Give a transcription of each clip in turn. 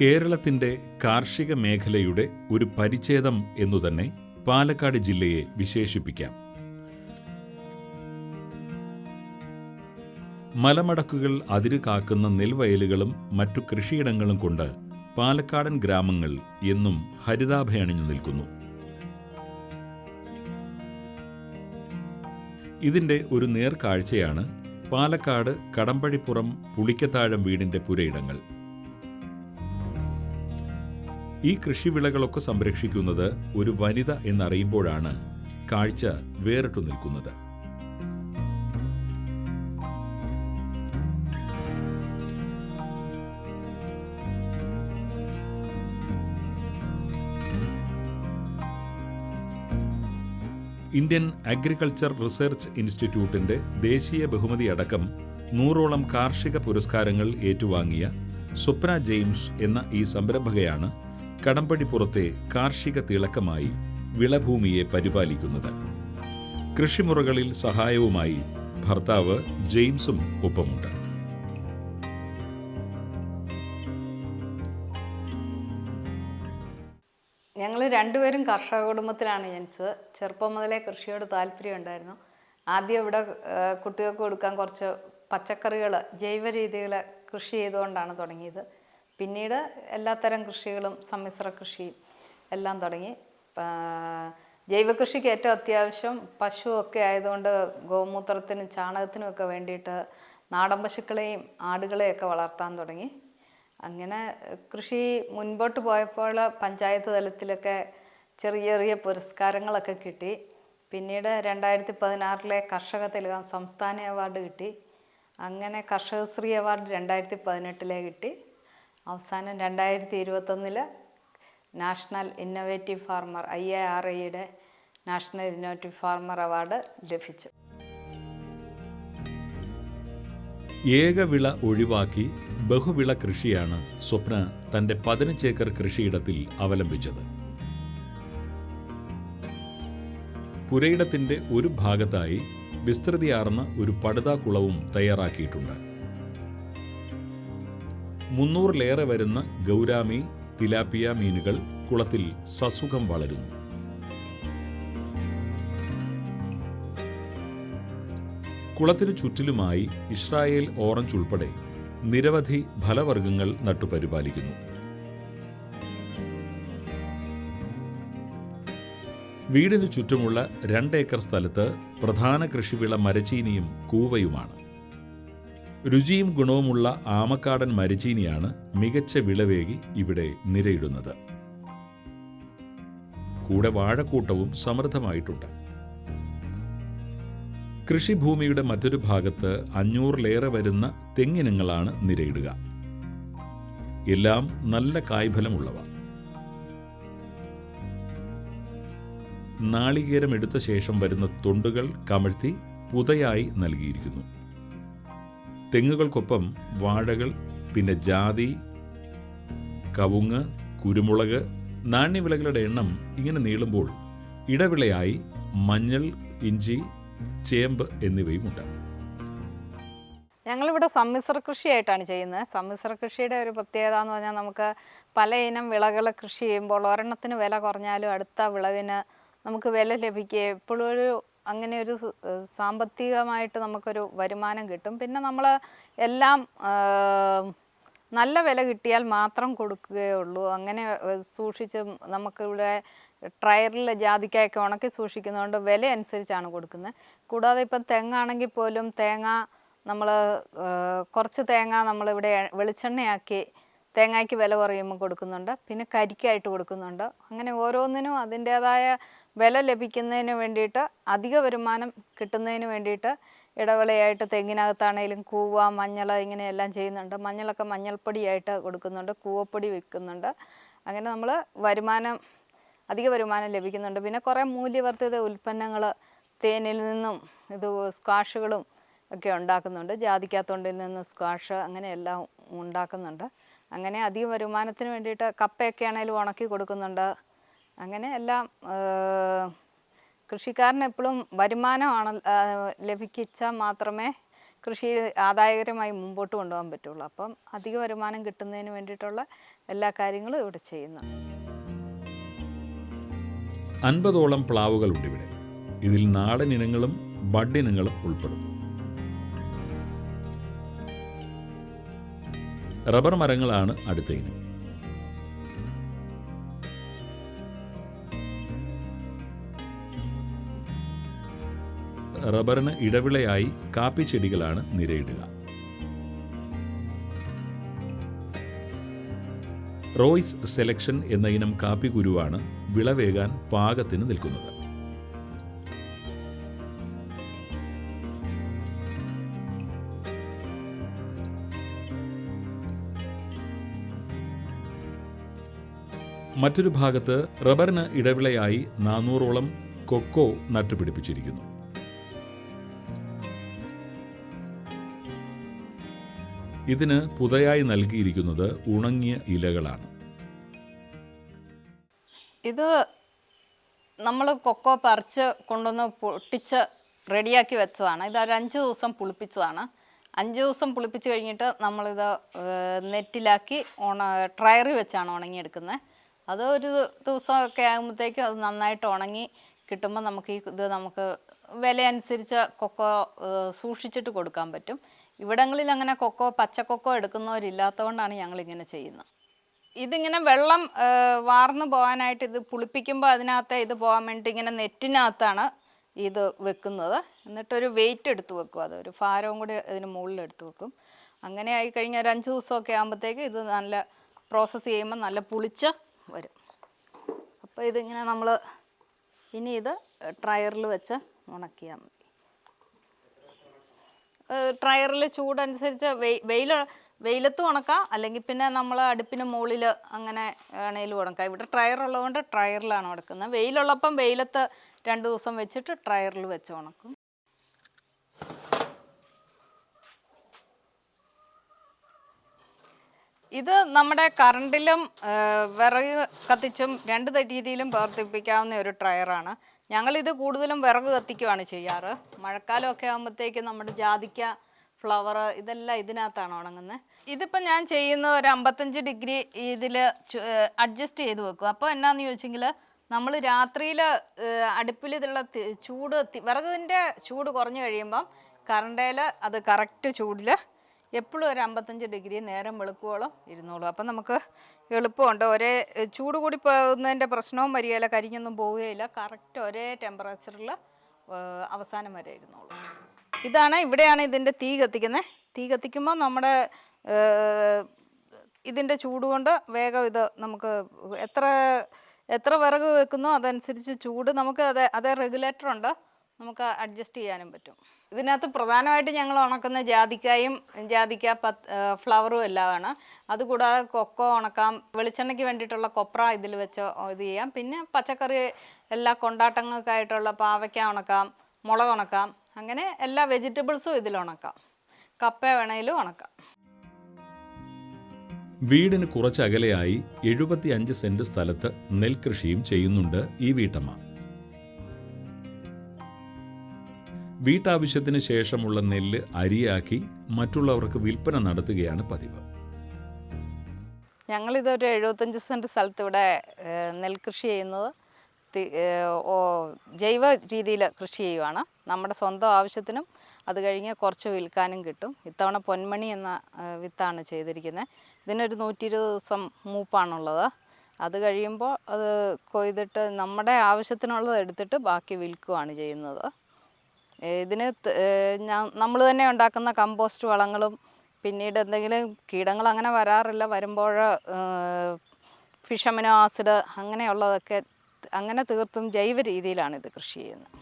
കേരളത്തിന്റെ കാർഷിക മേഖലയുടെ ഒരു പരിച്ഛേദം എന്നുതന്നെ പാലക്കാട് ജില്ലയെ വിശേഷിപ്പിക്കാം. മലമടക്കുകൾ അതിര് കാക്കുന്ന നെൽവയലുകളും മറ്റു കൃഷിയിടങ്ങളും കൊണ്ട് പാലക്കാടൻ ഗ്രാമങ്ങൾ എന്നും ഹരിതാഭയണിഞ്ഞു നിൽക്കുന്നു. ഇതിന്റെ ഒരു നേർക്കാഴ്ചയാണ് പാലക്കാട് കടമ്പഴിപ്പുറം പുളിക്കത്താഴം വീടിന്റെ പുരയിടങ്ങൾ. ഈ കൃഷിവിളകളൊക്കെ സംരക്ഷിക്കുന്നത് ഒരു വനിത എന്നറിയുമ്പോഴാണ് കാഴ്ച വേറിട്ടു നിൽക്കുന്നത്. ഇന്ത്യൻ അഗ്രികൾച്ചർ റിസർച്ച് ഇൻസ്റ്റിറ്റ്യൂട്ടിന്റെ ദേശീയ ബഹുമതി അടക്കം നൂറോളം കാർഷിക പുരസ്കാരങ്ങൾ ഏറ്റുവാങ്ങിയ സ്വപ്ന ജെയിംസ് എന്ന ഈ സംരംഭകയാണ് കടമ്പടിപ്പുറത്തെ കാർഷിക തിളക്കമായി വിളഭൂമിയെ പരിപാലിക്കുന്നത്. കൃഷിമുറകളിൽ സഹായവുമായി ഭർത്താവ് ജെയിംസും ഒപ്പമുണ്ട്. ഞങ്ങൾ രണ്ടുപേരും കർഷക കുടുംബത്തിലാണ് ജനിച്ചത്. ചെറുപ്പം മുതലേ കൃഷിയോട് താല്പര്യം ഉണ്ടായിരുന്നു. ആദ്യം ഇവിടെ കുട്ടികൾക്ക് കൊടുക്കാൻ കുറച്ച് പച്ചക്കറികൾ ജൈവ രീതികൾ കൃഷി ചെയ്തുകൊണ്ടാണ് തുടങ്ങിയത്. പിന്നീട് എല്ലാത്തരം കൃഷികളും സമ്മിശ്ര കൃഷി എല്ലാം തുടങ്ങി. ജൈവകൃഷിക്ക് ജൈവ കൃഷിക്ക് ഏറ്റവും അത്യാവശ്യം പശുവൊക്കെ ആയതുകൊണ്ട് ഗോമൂത്രത്തിനും ചാണകത്തിനും ഒക്കെ വേണ്ടിയിട്ട് നാടൻ പശുക്കളെയും ആടുകളെയൊക്കെ വളർത്താൻ തുടങ്ങി. അങ്ങനെ കൃഷി മുൻപോട്ട് പോയപ്പോൾ പഞ്ചായത്ത് തലത്തിലൊക്കെ ചെറിയ ചെറിയ പുരസ്കാരങ്ങളൊക്കെ കിട്ടി. പിന്നീട് രണ്ടായിരത്തി പതിനാറിലെ കർഷക തെലുക സംസ്ഥാന അവാർഡ് കിട്ടി. അങ്ങനെ കർഷകശ്രീ അവാർഡ് രണ്ടായിരത്തി പതിനെട്ടിലെ കിട്ടി. അവസാനം രണ്ടായിരത്തി ഇരുപത്തൊന്നിൽ national innovative farmer I A R ഐയുടെ നാഷണൽ ഇന്നോവേറ്റീവ് ഫാർമർ അവാർഡ് ലഭിച്ചു. ഏകവിള ഒഴിവാക്കി ബഹുവിള കൃഷിയാണ് സ്വപ്ന തന്റെ പതിനഞ്ചേക്കർ കൃഷിയിടത്തിൽ അവലംബിച്ചത്. പുരയിടത്തിന്റെ ഒരു ഭാഗത്തായി വിസ്തൃതിയാർന്ന ഒരു പടുതാക്കുളവും തയ്യാറാക്കിയിട്ടുണ്ട്. മുന്നൂറിലേറെ വരുന്ന ഗൗരാമി തിലാപ്പിയ മീനുകൾ കുളത്തിൽ സസുഖം വളരുന്നു. കുളത്തിനു ചുറ്റിലുമായി ഇസ്രായേൽ ഓറഞ്ച് ഉൾപ്പെടെ നിരവധി ഫലവർഗങ്ങൾ നട്ടുപരിപാലിക്കുന്നു. വീടിനു ചുറ്റുമുള്ള രണ്ടേക്കർ സ്ഥലത്ത് പ്രധാന കൃഷിവിള മരച്ചീനിയും കൂവയുമാണ്. രുചിയും ഗുണവുമുള്ള ആമക്കാടൻ മരിച്ചീനിയാണ് മികച്ച വിളവേകി ഇവിടെ നിരയിടുന്നത്. കൂടെ വാഴക്കൂട്ടവും സമൃദ്ധമായിട്ടുണ്ട്. കൃഷിഭൂമിയുടെ മറ്റൊരു ഭാഗത്ത് അഞ്ഞൂറിലേറെ വരുന്ന തെങ്ങിനങ്ങളാണ് നിരയിടുക. എല്ലാം നല്ല കായ്ഫലമുള്ളവ. നാളികേരം എടുത്ത ശേഷം വരുന്ന തൊണ്ടുകൾ കമഴ്ത്തി പുതയായി നൽകിയിരിക്കുന്നു. തെങ്ങുകൾക്കൊപ്പം വാഴകൾ പിന്നെ ജാതി കവുങ്ങ് കുരുമുളക് നാണ്യവിളകളുടെ എണ്ണം ഇങ്ങനെ നീളുമ്പോൾ ഇടവിളയായി മഞ്ഞൾ ഇഞ്ചി ചേമ്പ് എന്നിവയുമുണ്ട്. ഞങ്ങളിവിടെ സമ്മിശ്ര കൃഷിയായിട്ടാണ് ചെയ്യുന്നത്. സമ്മിശ്ര കൃഷിയുടെ ഒരു പ്രത്യേകത എന്ന് പറഞ്ഞാൽ നമുക്ക് പല ഇനം വിളകൾ കൃഷി ചെയ്യുമ്പോൾ ഒരെണ്ണത്തിന് വില കുറഞ്ഞാലും അടുത്ത വിളവിന് നമുക്ക് വില ലഭിക്കുകയും എപ്പോഴും ഒരു അങ്ങനെ ഒരു സാമ്പത്തികമായിട്ട് നമുക്കൊരു വരുമാനം കിട്ടും. പിന്നെ നമ്മൾ എല്ലാം നല്ല വില കിട്ടിയാൽ മാത്രം കൊടുക്കുകയുള്ളൂ. അങ്ങനെ സൂക്ഷിച്ച് നമുക്കിവിടെ ട്രയറിൽ ജാതിക്കായൊക്കെ ഉണക്കി സൂക്ഷിക്കുന്നതുകൊണ്ട് വില അനുസരിച്ചാണ് കൊടുക്കുന്നത്. കൂടാതെ ഇപ്പം തെങ്ങാണെങ്കിൽ പോലും തേങ്ങ നമ്മൾ കുറച്ച് തേങ്ങ നമ്മളിവിടെ വെളിച്ചെണ്ണയാക്കി തേങ്ങയ്ക്ക് വില കുറയുമ്പോൾ കൊടുക്കുന്നുണ്ട്. പിന്നെ കരിക്കായിട്ട് കൊടുക്കുന്നുണ്ട്. അങ്ങനെ ഓരോന്നിനും അതിന്റേതായ വില ലഭിക്കുന്നതിന് വേണ്ടിയിട്ട് അധിക വരുമാനം കിട്ടുന്നതിന് വേണ്ടിയിട്ട് ഇടവിളയായിട്ട് തെങ്ങിനകത്താണേലും കൂവ മഞ്ഞൾ ഇങ്ങനെയെല്ലാം ചെയ്യുന്നുണ്ട്. മഞ്ഞളൊക്കെ മഞ്ഞൾപ്പൊടിയായിട്ട് കൊടുക്കുന്നുണ്ട്. കൂവപ്പൊടി വിൽക്കുന്നുണ്ട്. അങ്ങനെ നമ്മൾ വരുമാനം അധിക വരുമാനം ലഭിക്കുന്നുണ്ട്. പിന്നെ കുറേ മൂല്യവർദ്ധിത ഉൽപ്പന്നങ്ങൾ തേനിൽ നിന്നും ഇത് സ്ക്വാഷുകളും ഒക്കെ ഉണ്ടാക്കുന്നുണ്ട്. ജാതിക്കാത്തൊണ്ടിൽ നിന്ന് സ്ക്വാഷ് അങ്ങനെയെല്ലാം ഉണ്ടാക്കുന്നുണ്ട്. അങ്ങനെ അധിക വരുമാനത്തിന് വേണ്ടിയിട്ട് കപ്പയൊക്കെ ആണെങ്കിലും ഉണക്കി കൊടുക്കുന്നുണ്ട്. അങ്ങനെ എല്ലാം കൃഷിക്കാരന് എപ്പോഴും വരുമാനമാണ് ലഭിക്കിച്ചാൽ മാത്രമേ കൃഷി ആദായകരമായി മുമ്പോട്ട് കൊണ്ടുപോകാൻ പറ്റുള്ളൂ. അപ്പം അധിക വരുമാനം കിട്ടുന്നതിന് വേണ്ടിയിട്ടുള്ള എല്ലാ കാര്യങ്ങളും ഇവിടെ ചെയ്യുന്നു. അൻപതോളം പ്ലാവുകളുണ്ട് ഇവിടെ. ഇതിൽ നാടൻ ഇനങ്ങളും ബഡ് ഇനങ്ങളും ഉൾപ്പെടും റബ്ബർ മരങ്ങളാണ് അടുത്ത ഇനം റബ്ബറിന് ഇടവിളയായി കാപ്പി ചെടികളാണ് നിരയിടുക. റോയ്സ് സെലക്ഷൻ എന്ന ഇനം കാപ്പി കുരുവാണ് വിളവേകാൻ പാകത്തിന് നിൽക്കുന്നത്. മറ്റൊരു ഭാഗത്ത് റബ്ബറിന് ഇടവിളയായി നാനൂറോളം കൊക്കോ നട്ടുപിടിപ്പിച്ചിരിക്കുന്നു. ഇതിന് പുതയായി നൽകിയിരിക്കുന്നത് ഉണങ്ങിയ ഇലകളാണ്. ഇത് നമ്മൾ കൊക്കോ പറിച്ച് കൊണ്ടുവന്ന് പൊട്ടിച്ച് റെഡിയാക്കി വെച്ചതാണ്. ഇത് ഒരു അഞ്ച് ദിവസം പുളിപ്പിച്ചതാണ്. അഞ്ച് ദിവസം പുളിപ്പിച്ച് കഴിഞ്ഞിട്ട് നമ്മളിത് നെറ്റിലാക്കി ഉണ ട്രയറി വെച്ചാണ് ഉണങ്ങിയെടുക്കുന്നത്. അത് ഒരു ദിവസമൊക്കെ ആകുമ്പോഴത്തേക്കും അത് നന്നായിട്ട് ഉണങ്ങി കിട്ടുമ്പോൾ നമുക്ക് ഈ ഇത് നമുക്ക് വില അനുസരിച്ച് കൊക്കോ സൂക്ഷിച്ചിട്ട് കൊടുക്കാൻ പറ്റും. ഇവിടങ്ങളിൽ അങ്ങനെ കൊക്കോ പച്ചക്കൊക്കോ എടുക്കുന്നവരില്ലാത്തതുകൊണ്ടാണ് ഞങ്ങളിങ്ങനെ ചെയ്യുന്നത്. ഇതിങ്ങനെ വെള്ളം വാർന്നു പോകാനായിട്ട് ഇത് പുളിപ്പിക്കുമ്പോൾ അതിനകത്ത് ഇത് പോകാൻ വേണ്ടി ഇങ്ങനെ നെറ്റിനകത്താണ് ഇത് വെക്കുന്നത്. എന്നിട്ടൊരു വെയിറ്റ് എടുത്ത് വെക്കും അത്. ഒരു ഭാരവും കൂടി ഇതിന് മുകളിൽ എടുത്ത് വെക്കും. അങ്ങനെ ആയി കഴിഞ്ഞാൽ ഒരു അഞ്ച് ദിവസമൊക്കെ ആകുമ്പോഴത്തേക്ക് ഇത് നല്ല പ്രോസസ്സ് ചെയ്യുമ്പോൾ നല്ല പുളിച്ച് വരും. അപ്പോൾ ഇതിങ്ങനെ നമ്മൾ ഇനി ഇത് ട്രയറിൽ വെച്ച് ഉണക്കിയാൽ മതി. ട്രയറിൽ ചൂടനുസരിച്ച് വെയി വെയിൽ വെയിലത്ത് ഉണക്കാം അല്ലെങ്കിൽ പിന്നെ നമ്മൾ അടുപ്പിന് മുകളിൽ അങ്ങനെ ആണെങ്കിലും ഉണക്കാം. ഇവിടെ ട്രയർ ഉള്ളതുകൊണ്ട് ട്രയറിലാണ് ഉണക്കുന്നത്. വെയിലുള്ളപ്പം വെയിലത്ത് രണ്ട് ദിവസം വെച്ചിട്ട് ട്രയറിൽ വെച്ച് ഉണക്കും. ഇത് നമ്മുടെ കറണ്ടിലും വിറക് കത്തിച്ചും രണ്ട് രീതിയിലും പ്രവർത്തിപ്പിക്കാവുന്ന ഒരു ട്രയറാണ് ഞങ്ങളിത് കൂടുതലും വിറക് കത്തിക്കുവാണ് ചെയ്യാറ്. മഴക്കാലമൊക്കെ ആകുമ്പോഴത്തേക്ക് നമ്മുടെ ജാതിക്ക ഫ്ലവർ ഇതെല്ലാം ഇതിനകത്താണ് ഉണങ്ങുന്നത് ഇതിപ്പോൾ ഞാൻ ചെയ്യുന്ന ഒരു അമ്പത്തഞ്ച് ഡിഗ്രി ഇതിൽ അഡ്ജസ്റ്റ് ചെയ്ത് വെക്കും. അപ്പോൾ എന്നാന്ന് ചോദിച്ചെങ്കിൽ നമ്മൾ രാത്രിയിൽ അടുപ്പിൽ ഇതുള്ള ചൂട് വിറകിന്റെ ചൂട് കുറഞ്ഞു കഴിയുമ്പം കറണ്ടയിൽ അത് കറക്റ്റ് ചൂടിൽ എപ്പോഴും ഒരു അമ്പത്തഞ്ച് ഡിഗ്രി നേരം വെളുക്കുവോളം ഇരുന്നോളൂ. അപ്പം നമുക്ക് എളുപ്പമുണ്ട്. ഒരേ ചൂട് കൂടി പോകുന്നതിന്റെ പ്രശ്നവും വരികയില്ല കരിഞ്ഞൊന്നും പോവുകയില്ല. കറക്റ്റ് ഒരേ ടെമ്പറേച്ചറിൽ അവസാനം വരെ ഇരുന്നോളൂ. ഇതാണ് ഇവിടെയാണ് ഇതിന്റെ തീ കത്തിക്കുന്നത്. തീ കത്തിക്കുമ്പോൾ നമ്മുടെ ഇതിന്റെ ചൂട് കൊണ്ട് വേഗം ഇത് നമുക്ക് എത്ര എത്ര വിറക് വെക്കുന്നോ അതനുസരിച്ച് ചൂട് നമുക്ക് അതേ അതേ റെഗുലേറ്റർ ഉണ്ട്. നമുക്ക് അഡ്ജസ്റ്റ് ചെയ്യാനും പറ്റും. ഇതിനകത്ത് പ്രധാനമായിട്ട് ഞങ്ങൾ ഉണക്കുന്ന ജാതിക്കായും ജാതിക്ക പത്ത് ഫ്ലവറും എല്ലാമാണ്. അതുകൂടാതെ കൊക്കോ ഉണക്കാം വെളിച്ചെണ്ണയ്ക്ക് വേണ്ടിയിട്ടുള്ള കൊപ്ര ഇതിൽ വെച്ച് ഇത് ചെയ്യാം. പിന്നെ പച്ചക്കറി എല്ലാ കൊണ്ടാട്ടങ്ങൾക്കായിട്ടുള്ള പാവയ്ക്ക ഉണക്കാം മുളക് ഉണക്കാം അങ്ങനെ എല്ലാ വെജിറ്റബിൾസും ഇതിൽ ഉണക്കാം. കപ്പ വേണേലും ഉണക്കാം. വീടിന് കുറച്ചകലെയായി എഴുപത്തിയഞ്ച് സെന്റ് സ്ഥലത്ത് നെൽകൃഷിയും ചെയ്യുന്നുണ്ട് ഈ വീട്ടമ്മ. വീട്ടാവശ്യത്തിന് ശേഷമുള്ള നെല്ല് അരിയാക്കി മറ്റുള്ളവർക്ക് വിൽപ്പന നടത്തുകയാണ് പതിവ്. ഞങ്ങളിതൊരു എഴുപത്തഞ്ച് സെന്റ് സ്ഥലത്ത് ഇവിടെ നെൽകൃഷി ചെയ്യുന്നത്. ജൈവ രീതിയിൽ കൃഷി ചെയ്യുവാണ്. നമ്മുടെ സ്വന്തം ആവശ്യത്തിനും അത് കഴിഞ്ഞ് കുറച്ച് വിൽക്കാനും കിട്ടും. ഇത്തവണ പൊന്മണി എന്ന വിത്താണ് ചെയ്തിരിക്കുന്നത് ഇതിനൊരു നൂറ്റി ഇരുപത് ദിവസം മൂപ്പാണുള്ളത്. അത് കഴിയുമ്പോൾ അത് കൊയ്തിട്ട് നമ്മുടെ ആവശ്യത്തിനുള്ളത് എടുത്തിട്ട് ബാക്കി വിൽക്കുകയാണ് ചെയ്യുന്നത്. ഇതിന് നമ്മൾ തന്നെ ഉണ്ടാക്കുന്ന കമ്പോസ്റ്റ് വളങ്ങളും പിന്നീട് എന്തെങ്കിലും കീടങ്ങൾ അങ്ങനെ വരാറില്ല. വരുമ്പോൾ ഫിഷമിനോ ആസിഡ് അങ്ങനെയുള്ളതൊക്കെ അങ്ങനെ തീർത്തും ജൈവ രീതിയിലാണ് ഇത് കൃഷി ചെയ്യുന്നത്.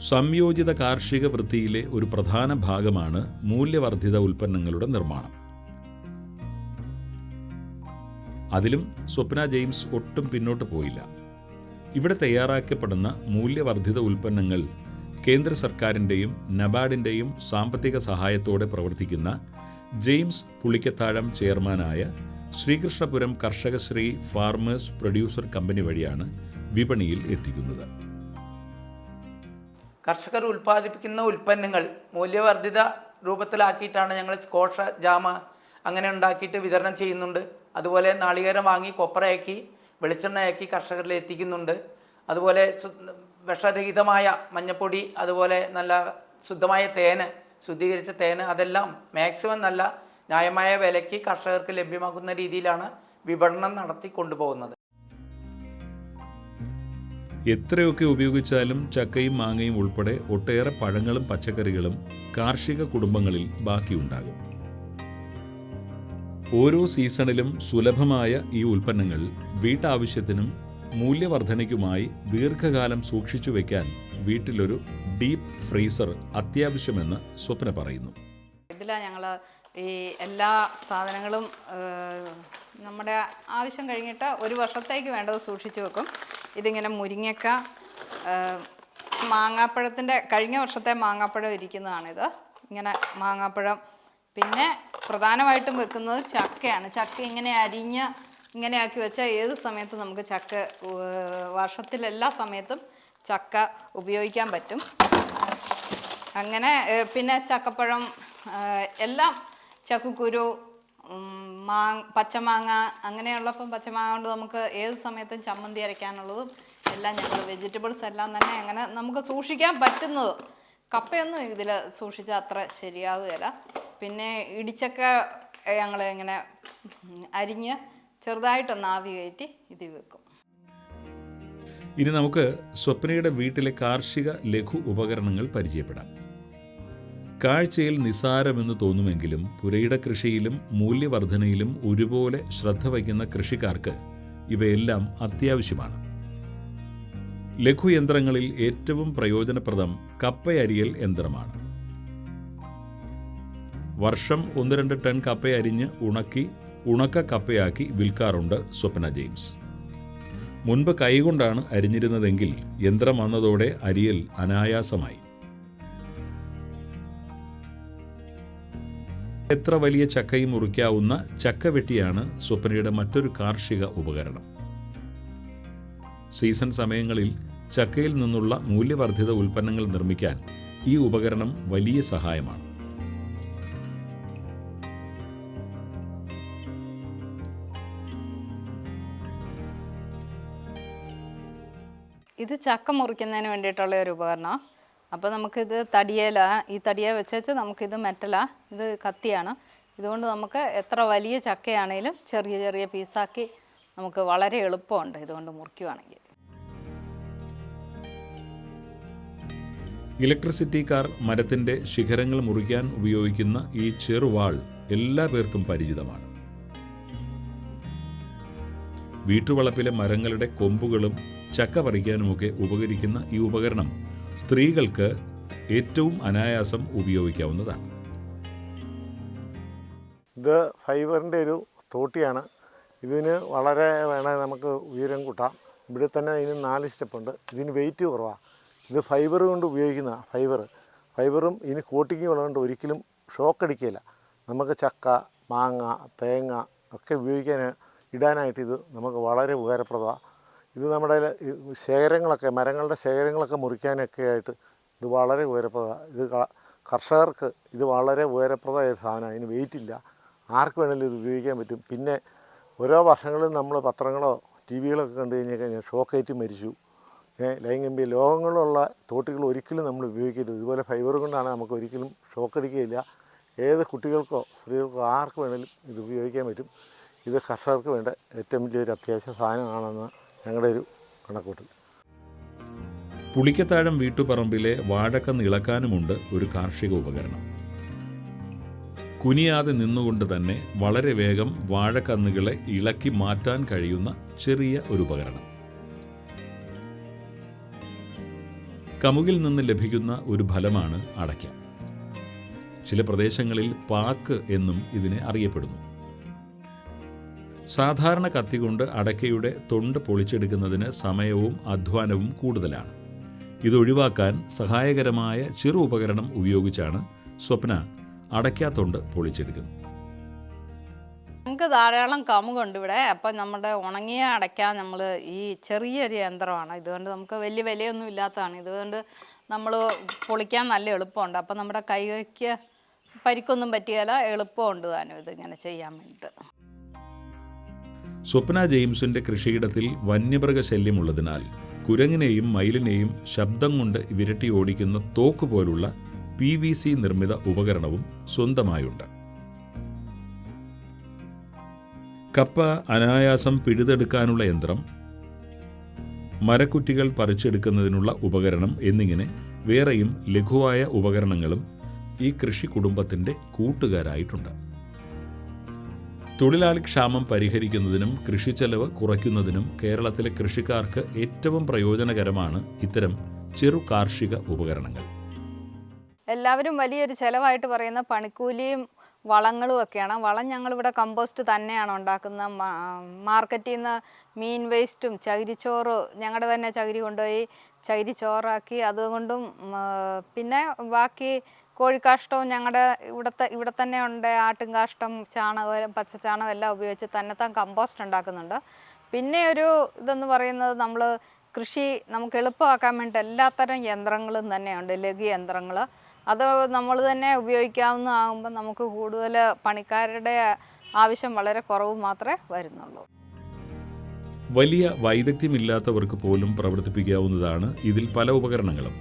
സംയോജിത കാർഷിക വൃത്തിയിലെ ഒരു പ്രധാന ഭാഗമാണ് മൂല്യവർദ്ധിത ഉൽപ്പന്നങ്ങളുടെ നിർമ്മാണം. അതിലും സ്വപ്ന ജെയിംസ് ഒട്ടും പിന്നോട്ട് പോയില്ല. ഇവിടെ തയ്യാറാക്കപ്പെടുന്ന മൂല്യവർദ്ധിത ഉൽപ്പന്നങ്ങൾ കേന്ദ്ര സർക്കാരിന്റെയും നബാർഡിന്റെയും സാമ്പത്തിക സഹായത്തോടെ പ്രവർത്തിക്കുന്ന ജെയിംസ് പുളിക്കത്താഴം ചെയർമാനായ Sreekrishnapuram Karshakasree farmers producer company വഴിയാണ് വിപണിയിൽ എത്തിക്കുന്നത്. കർഷകർ ഉൽപ്പാദിപ്പിക്കുന്ന ഉൽപ്പന്നങ്ങൾ മൂല്യവർദ്ധിത രൂപത്തിലാക്കിയിട്ടാണ് ഞങ്ങൾ സ്കോഷ ജാമ അങ്ങനെ ഉണ്ടാക്കിയിട്ട് വിതരണം ചെയ്യുന്നുണ്ട്. അതുപോലെ നാളികേരം വാങ്ങി കൊപ്രയാക്കി വെളിച്ചെണ്ണയാക്കി കർഷകരിൽ എത്തിക്കുന്നുണ്ട് അതുപോലെ വിഷരഹിതമായ മഞ്ഞപ്പൊടി അതുപോലെ നല്ല ശുദ്ധമായ തേന് ശുദ്ധീകരിച്ച തേന് അതെല്ലാം മാക്സിമം നല്ല ന്യായമായ വിലയ്ക്ക് കർഷകർക്ക് ലഭ്യമാക്കുന്ന രീതിയിലാണ് വിപണനം നടത്തി കൊണ്ടുപോകുന്നത്. എത്രയൊക്കെ ഉപയോഗിച്ചാലും ചക്കയും മാങ്ങയും ഉൾപ്പെടെ ഒട്ടേറെ പഴങ്ങളും പച്ചക്കറികളും കാർഷിക കുടുംബങ്ങളിൽ ബാക്കിയുണ്ടാകും. ഓരോ സീസണിലും സുലഭമായ ഈ ഉൽപ്പന്നങ്ങൾ വീട്ടാവശ്യത്തിനും മൂല്യവർധനയ്ക്കുമായി ദീർഘകാലം സൂക്ഷിച്ചു വയ്ക്കാൻ വീട്ടിലൊരു ഡീപ്പ് ഫ്രീസർ അത്യാവശ്യമെന്ന് സ്വപ്ന പറയുന്നു. ഇതിലാണ് ഞങ്ങൾ ഈ എല്ലാ സാധനങ്ങളും നമ്മുടെ ആവശ്യം കഴിഞ്ഞിട്ട് ഒരു വർഷത്തേക്ക് വേണ്ടത് സൂക്ഷിച്ചു വെക്കും. ഇതിങ്ങനെ മുരിങ്ങക്ക മാങ്ങാപ്പഴത്തിന്റെ കഴിഞ്ഞ വർഷത്തെ മാങ്ങാപ്പഴം ഇരിക്കുന്നതാണിത്. ഇങ്ങനെ മാങ്ങാപ്പഴം പിന്നെ പ്രധാനമായിട്ടും വെക്കുന്നത് ചക്കയാണ്. ചക്ക ഇങ്ങനെ അരിഞ്ഞ ഇങ്ങനെ ആക്കി വെച്ചാൽ ഏത് സമയത്തും നമുക്ക് ചക്ക വർഷത്തിലെല്ലാ സമയത്തും ചക്ക ഉപയോഗിക്കാൻ പറ്റും. അങ്ങനെ പിന്നെ ചക്കപ്പഴം എല്ലാം ചക്കക്കുരു മാ പച്ചമാങ്ങ അങ്ങനെയുള്ളപ്പം പച്ചമാങ്ങ കൊണ്ട് നമുക്ക് ഏത് സമയത്തും ചമ്മന്തി അരയ്ക്കാനുള്ളതും എല്ലാം ഞങ്ങൾ വെജിറ്റബിൾസ് എല്ലാം തന്നെ അങ്ങനെ നമുക്ക് സൂക്ഷിക്കാൻ പറ്റുന്നത്. കപ്പയൊന്നും ഇതിൽ സൂക്ഷിച്ചാൽ അത്ര ശരിയാവുകയില്ല പിന്നെ ഇടിച്ചക്ക ഞങ്ങൾ ഇങ്ങനെ അരിഞ്ഞ് ചെറുതായിട്ടൊന്ന് ആവി കയറ്റി ഇത് വെക്കും. ഇനി നമുക്ക് സ്വപ്നയുടെ വീട്ടിലെ കാർഷിക ലഘു ഉപകരണങ്ങൾ പരിചയപ്പെടാം. കാഴ്ചയിൽ നിസാരമെന്ന് തോന്നുമെങ്കിലും പുരയിട കൃഷിയിലും മൂല്യവർധനയിലും ഒരുപോലെ ശ്രദ്ധ വയ്ക്കുന്ന കൃഷിക്കാർക്ക് ഇവയെല്ലാം അത്യാവശ്യമാണ്. ലഘുയന്ത്രങ്ങളിൽ ഏറ്റവും പ്രയോജനപ്രദം കപ്പയരിയൽ യന്ത്രമാണ്. വർഷം ഒന്ന് രണ്ട് ടൺ കപ്പ അരിഞ്ഞ് ഉണക്കി ഉണക്ക കപ്പയാക്കി വിൽക്കാറുണ്ട് സ്വപ്ന ജെയിംസ്. മുൻപ് കൈകൊണ്ടാണ് അരിഞ്ഞിരുന്നതെങ്കിൽ യന്ത്രം വന്നതോടെ അരിയൽ അനായാസമായി. എത്ര വലിയ ചക്കയും മുറിക്കാവുന്ന ചക്കവെട്ടിയാണ് സ്വപ്നയുടെ മറ്റൊരു കാർഷിക ഉപകരണം. സീസൺ സമയങ്ങളിൽ ചക്കയിൽ നിന്നുള്ള മൂല്യവർദ്ധിത ഉൽപ്പന്നങ്ങൾ നിർമ്മിക്കാൻ ഈ ഉപകരണം വലിയ സഹായമാണ്. ഇത് ചക്ക മുറിക്കുന്നതിന് വേണ്ടിയിട്ടുള്ള ഒരു ഉപകരണം. അപ്പോൾ നമുക്കിത് തടിയേല ഈ തടിയെ വെച്ചേച്ച് നമുക്കിത് മെറ്റല ഇത് കത്തിയാണ്. ഇതുകൊണ്ട് നമുക്ക് എത്ര വലിയ ചക്കയാണേലും ചെറിയ ചെറിയ പീസാക്കി നമുക്ക് വളരെ എളുപ്പമുണ്ട് ഇതുകൊണ്ട് മുറിക്കുവാണെങ്കിൽ. ഇലക്ട്രിസിറ്റി കാർ മരത്തിന്റെ ശിഖരങ്ങൾ മുറിക്കാൻ ഉപയോഗിക്കുന്ന ഈ ചെറുവാൾ എല്ലാ പേർക്കും പരിചിതമാണ്. വീട്ടുവളപ്പിലെ മരങ്ങളുടെ കൊമ്പുകളും ചക്ക പറിക്കാനുമൊക്കെ ഉപകരിക്കുന്ന ഈ ഉപകരണം സ്ത്രീകൾക്ക് ഏറ്റവും അനായാസം ഉപയോഗിക്കാവുന്നതാണ്. ഇത് ഫൈബറിന്റെ ഒരു തോട്ടിയാണ്. ഇതിന് വളരെ വേണേൽ നമുക്ക് ഉയരം കൂട്ടാം. ഇവിടെ തന്നെ ഇതിന് നാല് സ്റ്റെപ്പുണ്ട് ഇതിന് വെയിറ്റ് കുറവാണ് ഇത് ഫൈബർ കൊണ്ട് ഉപയോഗിക്കുന്ന ഫൈബർ. ഫൈബറും ഇതിന് കോട്ടിങ് ഉള്ളതുകൊണ്ട് ഒരിക്കലും ഷോക്ക് അടിക്കില്ല നമുക്ക് ചക്ക മാങ്ങ തേങ്ങ ഒക്കെ ഉപയോഗിക്കാൻ ഇടാനായിട്ട് ഇത് നമുക്ക് വളരെ ഉപകാരപ്രദമാണ് ഇത് നമ്മുടെ ശേഖരങ്ങളൊക്കെ മരങ്ങളുടെ ശേഖരങ്ങളൊക്കെ മുറിക്കാനൊക്കെ ആയിട്ട് ഇത് വളരെ ഉയരപ്രദമാണ് ഇത് കർഷകർക്ക് ഇത് വളരെ ഉപകാരപ്രദമായ ഒരു സാധനമാണ്. അതിന് വെയിറ്റ് ഇല്ല. ആർക്ക് വേണമെങ്കിലും ഇത് ഉപയോഗിക്കാൻ പറ്റും. പിന്നെ ഓരോ വർഷങ്ങളിലും നമ്മൾ പത്രങ്ങളോ ടി വികളൊക്കെ കണ്ടു കഴിഞ്ഞാൽ കഴിഞ്ഞാൽ ഷോക്കേറ്റ് മരിച്ചു. ലൈംഗമ്പ്യ ലോകങ്ങളിലുള്ള തോട്ടികൾ ഒരിക്കലും നമ്മൾ ഉപയോഗിക്കരുത്. ഇതുപോലെ ഫൈബർ കൊണ്ടാണ് നമുക്ക് ഒരിക്കലും ഷോക്ക് അടിക്കുകയില്ല. ഏത് കുട്ടികൾക്കോ സ്ത്രീകൾക്കോ ആർക്ക് വേണമെങ്കിലും ഇത് ഉപയോഗിക്കാൻ പറ്റും. ഇത് കർഷകർക്ക് വേണ്ട ഏറ്റവും വലിയൊരു അത്യാവശ്യ സാധനമാണെന്ന് ഞങ്ങളുടെ ഒരു കണക്കൂട്ടൽ. പുളിക്കത്താഴം വീട്ടുപറമ്പിലെ വാഴക്ക ഇളക്കാനുമുണ്ട് ഒരു കാർഷിക ഉപകരണം. കുനിയാതെ നിന്നുകൊണ്ട് തന്നെ വളരെ വേഗം വാഴക്കന്നുകളെ ഇളക്കി മാറ്റാൻ കഴിയുന്ന ചെറിയ ഒരു ഉപകരണം. കമുകിൽ നിന്ന് ലഭിക്കുന്ന ഒരു ഫലമാണ് അടയ്ക്ക. ചില പ്രദേശങ്ങളിൽ പാക്ക് എന്നും ഇതിനെ അറിയപ്പെടുന്നു. സാധാരണ കത്തി കൊണ്ട് അടക്കയുടെ തൊണ്ട് പൊളിച്ചെടുക്കുന്നതിന് സമയവും അധ്വാനവും കൂടുതലാണ്. ഇതൊഴിവാക്കാൻ സഹായകരമായ ചെറു ഉപകരണം ഉപയോഗിച്ചാണ് സ്വപ്ന അടയ്ക്കാത്തൊണ്ട് പൊളിച്ചെടുക്കുന്നത്. നമുക്ക് ധാരാളം കമുകുണ്ട് ഇവിടെ. അപ്പം നമ്മുടെ ഉണങ്ങിയ അടയ്ക്കാൻ നമ്മൾ ഈ ചെറിയൊരു യന്ത്രമാണ്. ഇതുകൊണ്ട് നമുക്ക് വലിയ വിലയൊന്നും ഇല്ലാത്തതാണ്. ഇതുകൊണ്ട് നമ്മൾ പൊളിക്കാൻ നല്ല എളുപ്പമുണ്ട്. അപ്പം നമ്മുടെ കൈക്ക് പരിക്കൊന്നും പറ്റിയാല എളുപ്പമുണ്ട് താനും ഇതിങ്ങനെ ചെയ്യാൻ വേണ്ടിയിട്ട്. സ്വപ്ന ജെയിംസിന്റെ കൃഷിയിടത്തിൽ വന്യമൃഗശല്യമുള്ളതിനാൽ കുരങ്ങിനെയും മയിലിനെയും ശബ്ദം കൊണ്ട് വിരട്ടി ഓടിക്കുന്ന തോക്ക് പോലുള്ള പി വി സി നിർമ്മിത ഉപകരണവും സ്വന്തമായുണ്ട്. കപ്പ അനായാസം പിഴുതെടുക്കാനുള്ള യന്ത്രം മരക്കുറ്റികൾ പറിച്ചെടുക്കുന്നതിനുള്ള ഉപകരണം എന്നിങ്ങനെ വേറെയും ലഘുവായ ഉപകരണങ്ങളും ഈ കൃഷി കുടുംബത്തിന്റെ കൂട്ടുകാരായിട്ടുണ്ട്. തൊഴിലാളി ക്ഷാമം പരിഹരിക്കുന്നതിനും കൃഷിച്ചെലവ് കുറയ്ക്കുന്നതിനും കേരളത്തിലെ കൃഷിക്കാർക്ക് ഏറ്റവും പ്രയോജനകരമാണ് ഇത്തരം ചെറു കാർഷിക ഉപകരണങ്ങൾ. എല്ലാവരും വലിയൊരു ചെലവായിട്ട് പറയുന്ന പണിക്കൂലിയും വളങ്ങളും ഒക്കെയാണ്. വളം ഞങ്ങളിവിടെ കമ്പോസ്റ്റ് തന്നെയാണ് ഉണ്ടാക്കുന്നത് മാർക്കറ്റിൽ നിന്ന് മീൻ വേസ്റ്റും ചകിരിച്ചോറ് ഞങ്ങളുടെ തന്നെ ചകിരി കൊണ്ടുപോയി ചകിരിച്ചോറാക്കി അതുകൊണ്ടും പിന്നെ ബാക്കി കോഴിക്കാഷ്ടവും ഞങ്ങളുടെ ഇവിടുത്തെ ഇവിടെ തന്നെ ഉണ്ട് ആട്ടും കാഷ്ടം ചാണകം പച്ചച്ചാണകം എല്ലാം ഉപയോഗിച്ച് തന്നെത്താൻ കമ്പോസ്റ്റ് ഉണ്ടാക്കുന്നുണ്ട്. പിന്നെ ഒരു ഇതെന്ന് പറയുന്നത് നമ്മൾ കൃഷി നമുക്ക് എളുപ്പമാക്കാൻ വേണ്ടി എല്ലാത്തരം യന്ത്രങ്ങളും തന്നെയുണ്ട് ലഘു യന്ത്രങ്ങൾ അത് നമ്മൾ തന്നെ ഉപയോഗിക്കാവുന്നതാകുമ്പോൾ നമുക്ക് കൂടുതൽ പണിക്കാരുടെ ആവശ്യം വളരെ കുറവ് മാത്രമേ വരുന്നുള്ളൂ. വലിയ വൈദഗ്ധ്യമില്ലാത്തവർക്ക് പോലും പ്രവർത്തിപ്പിക്കാവുന്നതാണ് ഇതിൽ പല ഉപകരണങ്ങളും.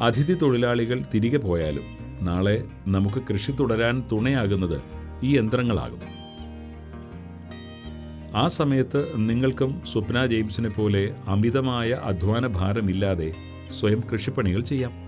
അതിഥി തൊഴിലാളികൾ തിരികെ പോയാലും നാളെ നമുക്ക് കൃഷി തുടരാൻ തുണയാകുന്നത് ഈ യന്ത്രങ്ങളാകും. ആ സമയത്ത് നിങ്ങൾക്കും സ്വപ്ന ജെയിംസിനെ പോലെ അമിതമായ അധ്വാന ഭാരമില്ലാതെ സ്വയം കൃഷിപ്പണികൾ ചെയ്യാം.